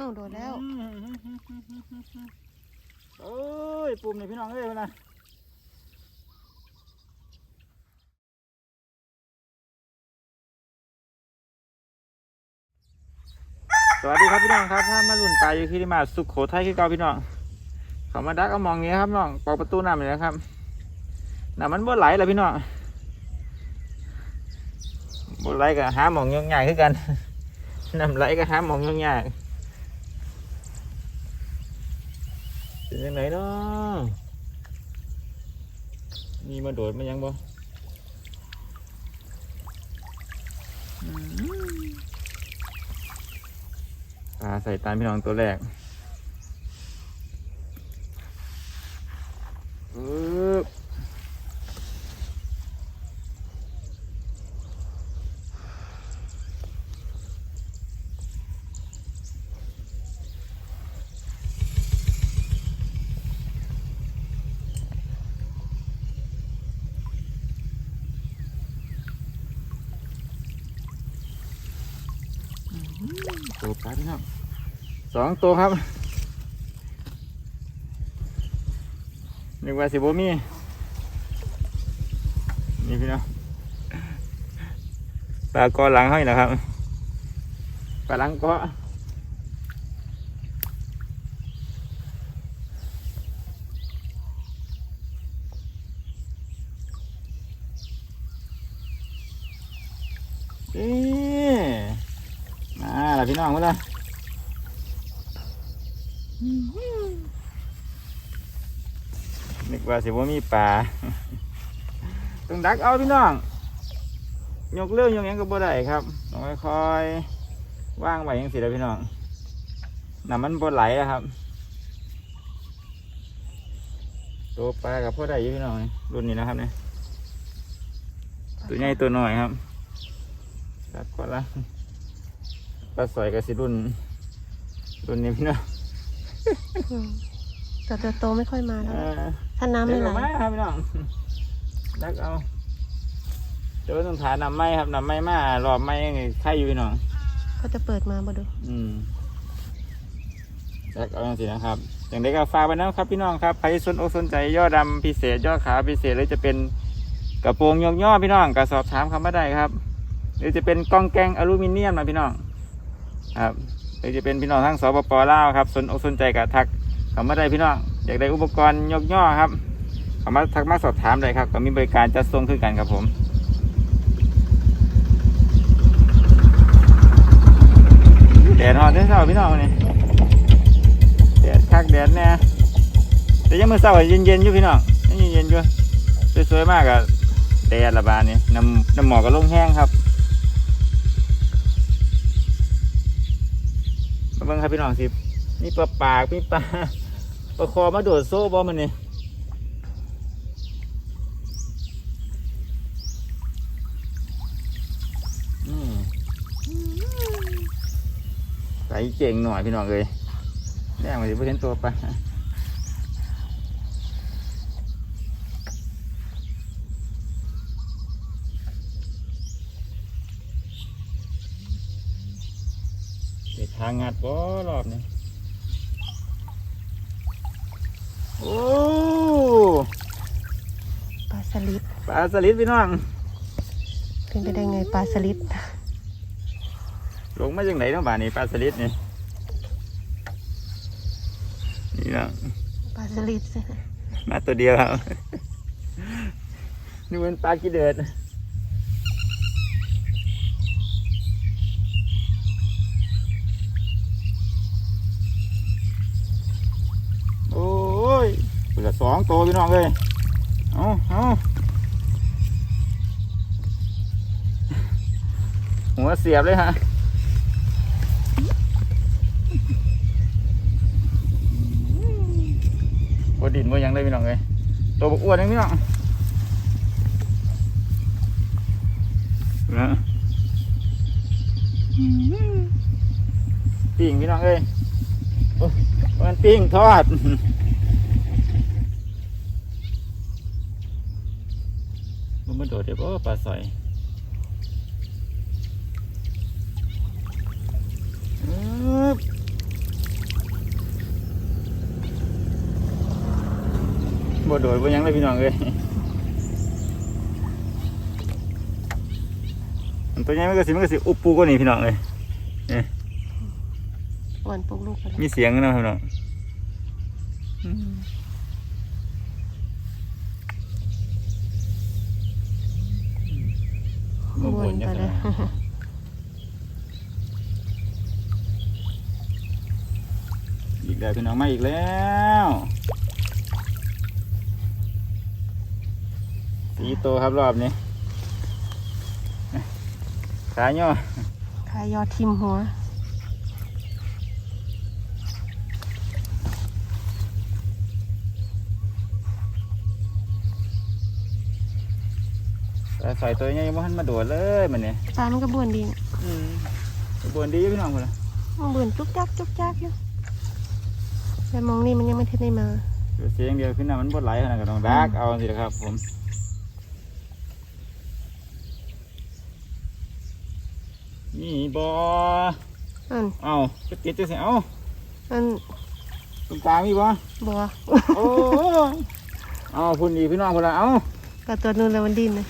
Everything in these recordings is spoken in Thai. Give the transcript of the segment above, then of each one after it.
อ้าวโดดแล้วโอ้ยปุ่มนี่พี่น้องเอ้ยนะสวัสดีครับพี่น้องครับถ้ามาลุ่นปลาอยู่ที่มาสุขโขทัยคือเก่าพี่น้องเขามาดักเอามองนี้ครับน้องปอกประตูน้ำเลยนะครับน้ำมันบ่ไหลแล้วพี่น้องบ่ไหลก็หาหมองยากๆคือกันน้ำไหลก็หาหมองยากๆ เป็นยังไงเนาะมีมาโดดมายังบ่อืมปลาใส่ตามพี่น้องตัวแรกปึ๊บ ตัวปลาพี่น้องสองตัวครับนึกว่าสิบมีนี่พี่น้องปลากอหลังห้อยนะครับปลาหลังกาะเอ๊ ละพี่น้องมาละนึกว่าสิว่ามีปลาต้องดักเอาพี่น้องยกเรื่องยกยังก็บ่ได้ครับต้องค่อยๆว่างไว้ยังสิแล้วพี่น้องน้ำมันบ่ไหลอะครับตัวปลากับพ่อได้อยู่พี่น้องรุ่นนี้นะครับเนี่ยตัวใหญ่ตัวน้อยครับตัดก่อนละ ปลาสอยกับสิรุ่น รุ่นนี้พี่น้องอืมแต่ตัวโตไม่ค่อยมาแล้วเออถ้าน้ำไม่เดี๋ยวไหลออกมาครับพี่น้องดักเอาเดี๋ยวต้องถานำไม้ครับนำไม้มารอบไม้ยังไงไข่อยู่พี่น้องก็จะเปิดมาบ่ดู อืมดักเอาสินะครับ อย่างไรก็ฝากไว้นะครับ พี่น้องครับใครสนอกสนใจย่อดำพิเศษย่อขาวพิเศษหรือจะเป็นกระโปรงยกย่อพี่น้องก็สอบถามคำว่าได้ครับ หรือจะเป็นกล้องแกงอลูมิเนียมนะพี่น้อง ครับหรือจะเป็นพี่น้องทั้งสปปลาวครับสนอกสนใจกับทักคำว่าได้พี่น้องอยากได้อุปกรณ์ยกย่อครับคำว่าทักมาสอบถามเลยครับก็มีบริการจัดส่งขึ้นกันครับผมแดดฮอนได้เช้าพี่น้องนี่แดดคักแดดแน่แต่ยังมือเช้าก็นเย็นอยู่พี่น้องยังเย็นๆอยู่สวยๆมากอะแดดระบาดนี่น้ำน้ำหมอกก็ลงแห้งครับ บิ่งครับพี่น้องสิมีปลาปากมีปลาปลาคอมาโดดโซ่บอมันนี่ใส่เก่งหน่อยพี่น้องเลยแน่มาสิเพื่เห็นตัวปลา งงัดบ่รอบนี้โอ้ปลาสลิดปลาสลิดพี่น้องเป็นไปได้ไงปลาสลิดลงมาจากไหนเนาะบ้านนี้ปลาสลิดนี่นี่เนาะปลาสลิดสิมาตัวเดียวครับนี่เป็นปลากีเดือด เหลือสองตัวพี่น้องเลยเอาเอาหัวเสียบเลยฮะบดินว่ายังได้พี่น้องเลยตัวบกอ้วนนึงพี่น้องนะปิ้งพี่น้องเอ้ยโอ้ยมันปิ้งทอด โดดเดี๋ยวปลาสอยบ่โดดบ่ยังเลยพี่น้องเลยตัวใหญ่มันก็สิมันก็สิอุบปูก็นี่พี่น้องเลยเนี่ยวันปลูกลูกมีเสียงนะพี่น้อง อืมอ้วนไปเลยอีกแล้วพี่น้องมาอีกแล้วสีโตครับรอบนี้ ขาย่อขายยอดทิมหัว แต่ใส่ตัวใหญ่ยังไม่ทันมาโดดเลยมันเนี่ยปลามันก็บ้วนดีนะบวนดีอยู่พี่น้องคนละมันบ้วนจุกจักจุกจักอยู่แต่มองนี่มันยังไม่ทันได้มาเสียงเดียวขึ้นน้ำมันบดไหลขนาดกับน้องดักเอาสิครับผมนี่บออันเอาจะติดจะเสียเอาอันตรงกลางมีบ่ บัวโอ้ยเอาพุ่นดีพี่น้องคนละเอาก็ตัวนู้นแล้วมันดิ้นเลย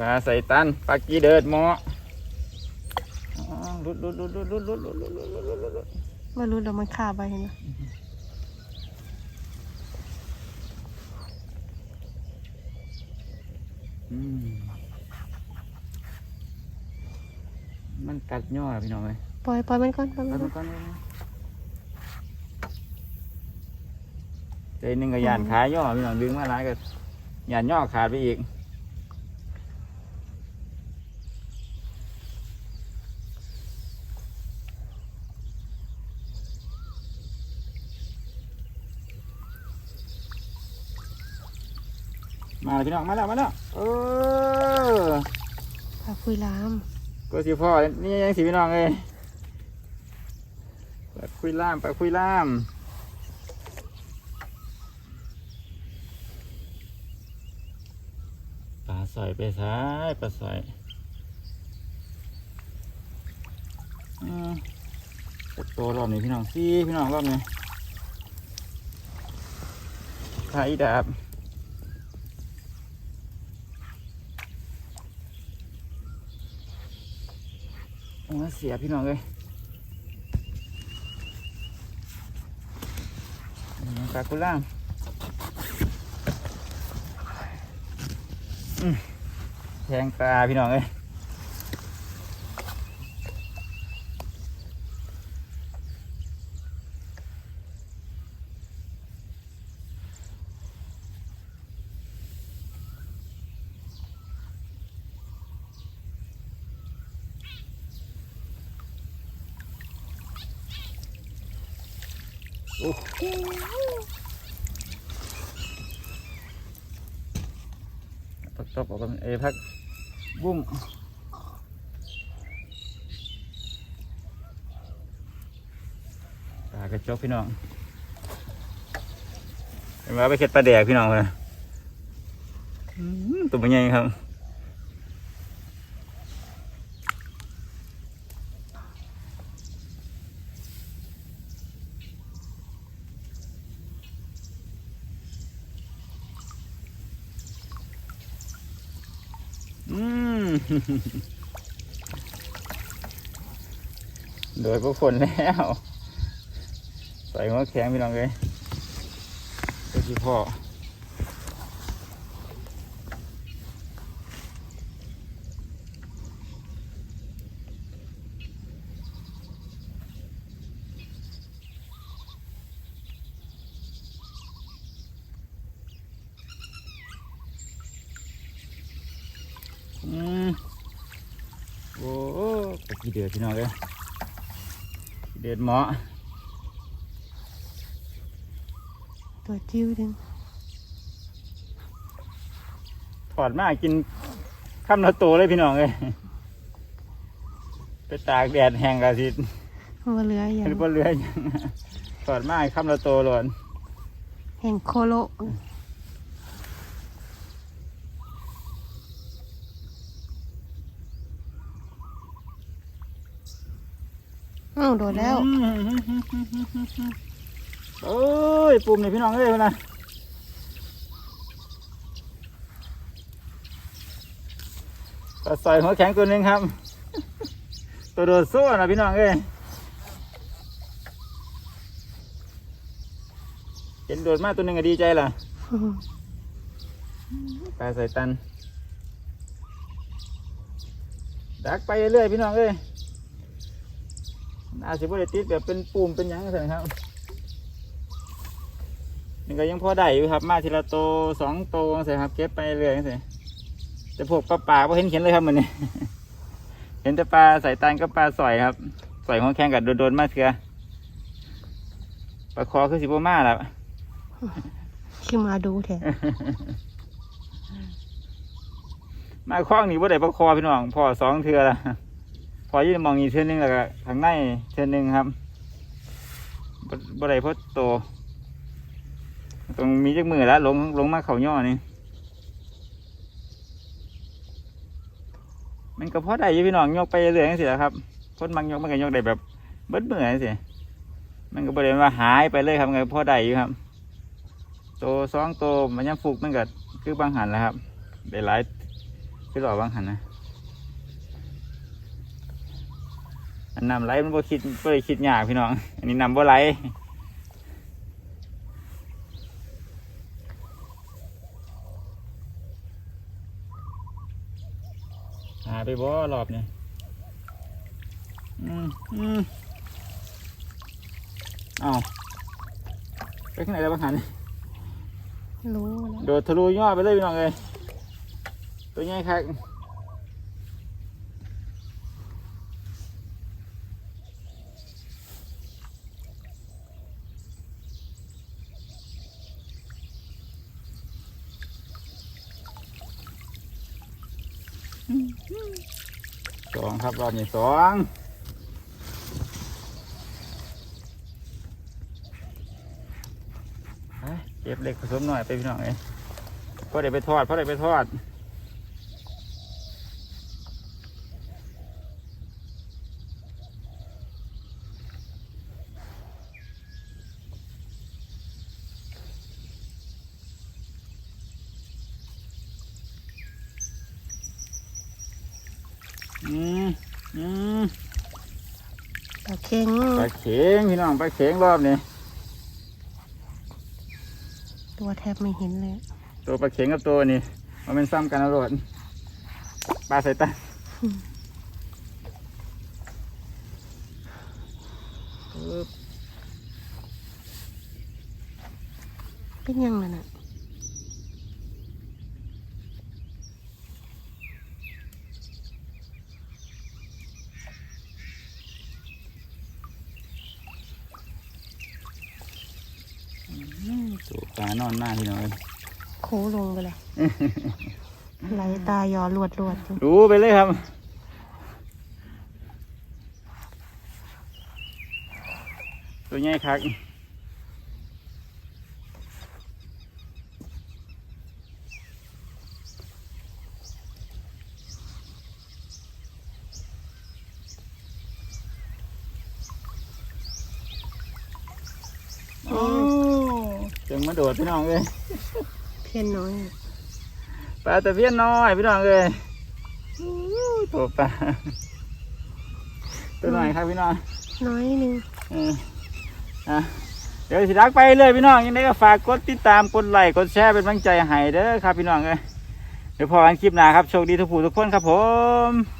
ปลาใส่ตันปลากีเดิดหมอลุดลุดลุดลุดลุดลุดลุดลุดลุดลุดลุดลุดลุดไม่รู้แล้วมันคาไปเห็นไหมมันกัดย่อพี่น้องเลยปล่อยปล่อยมันก่อนปล่อยมันก่อนใจหนึ่งก็ยานขาย่อพี่น้องดึงมาหลายก็ยานย่อขาดไปอีก มาแล้วพี่น้องมาแล้วมาแล้วเออปลาคุยลามก็สิพ่อนี่ยังสิพี่น้องเลยไปคุยล่ามไปคุยล่ามปลาสอยไปซ้ายปลาสอยอืมจักตัวรอบนี้พี่น้องซี่พี่น้องรอบนี้ขายดาบ โอ้ย เสียพี่น้องเลยนี่ปลากุล่ามอืมแทงปลาพี่น้องเลย พักตบออกกันเอยพักบุ้งปลากระจกพี่น้องเห็นไหมไปเค็ดปลาแดกพี่น้องเลยตัวมันใหญ่ครับ อืม โดยพวกคนแล้วใส่หัวแข็งพี่น้องเลยเจ้าที่พ่อ อืมโอ้ปลากี่เดือดพี่น้องเลยกี่เดือดเหมาะตัวจิ้วดึงถอดมากินข้ามละโตเลยพี่น้องเลยไปตากแดดแห้งกะสิว่าเรืออย่างหรือว่าเรือหยังถอดมาข้ามละโตหล่นแห่งโคโล อ้าวโดดแล้วเอ้ยปุ่มนี่พี่น้องเอ้ยนะปลาสอยหัวแข็งตัวนึงครับ ตัวโดดสู้นะพี่น้องเอ้ยเห็นโดดมากตัวนึงก็ดีใจล่ะปลาสอยตันดักไปเรื่อยพี่น้องเอ้ย อาจจะบ่ได้ติดแบบเป็นปุ่มเป็นหยังสั่นครับนี่ก็ยังพอได้อยู่ครับ มาทีละโตวสองโตวจังซี่ครับเก็บไปเรื่อยๆจังซี่แต่พวกปลาป่าไ่เห็นเห็นเลยครับมันนี่เห็นแต่ปลาใส่ตันก็ปลาสอยครับสอยของแข้งกับโดนๆมาเถื่อปลาคอคือสิบมาแล้วขึ้นมาดูแท้มาคล้องนี่บ่ได้ประคอพี่น้องพอสองเทือละ พอยืนมองนี่เทือหนึงแล้วก็ทางในเทือหนึงครับบ่บ่ได้เพราะโตตรงมีจักมือแล้วลงลงมาเขาย่อนี่มันก็พอได้ยู่พี่น้องยกไปเรื่อยจังซี่แหละครับคนมักยกมันก็ยกได้แบบเบิดมือจังซี่มันก็บ่ได้ว่าหายไปเลยครับมันก็พอได้อยู่ครับโตสองโตมันยังฟุกมันก็คือบางหันแล้วครับได้หลายคือหล่อบางหันนะ อันนำไหลมันบ่คิดบ่ได้คิดยากพี่น้อง อันนี้นำบ่ไหลหาไปบ่รอบเนี่ยอืมอืมเอ้าไปข้างไหนแล้วบางหันรู้แล้วโดดทะลุยอดไปเลยพี่น้องเลยตัวใหญ่ครับ สองครับรอบนี้สองเก็บเหล็กผสมหน่อยไปพี่น้องเอ้พอได้ไปทอดพอได้ไปทอด อืมอืมปลาเค็งปลาเข็งพี่น้องปลาเข็งรอบนี้ตัวแทบไม่เห็นเลยตัวปลาเข็งกับตัวนี้มันเป็นซ้ำกันอรรถปลาใส่ตาปึ๊บเป็นยังไงน่ะ ตัวปลานอนหน้าพี่น้องเอ้ยโคลงไปเลยไหลตายอหลวดหลวดอยู่ดูไปเลยครับตัวใหญ่คักโอ้จั งมาโดดพี่น้องเอ้ยเพี้ยนน้อยปลาตะเพียนน้อยพี่น้องเอ้ยอู้ตัวปลาตัวหน่อยครับพี่น้องน้อยหนึงเอออะเดี๋ยวสิรักไปเลยพี่น้องยังไงก็ฝากกดติดตามกดไลค์กดแชร์เป็นกำลังใจให้เด้อครับพี่น้องเอ้ยเดี๋ยวพอกันคลิปหน้าครับโชคดีทุกผู้ทุกคนครับผม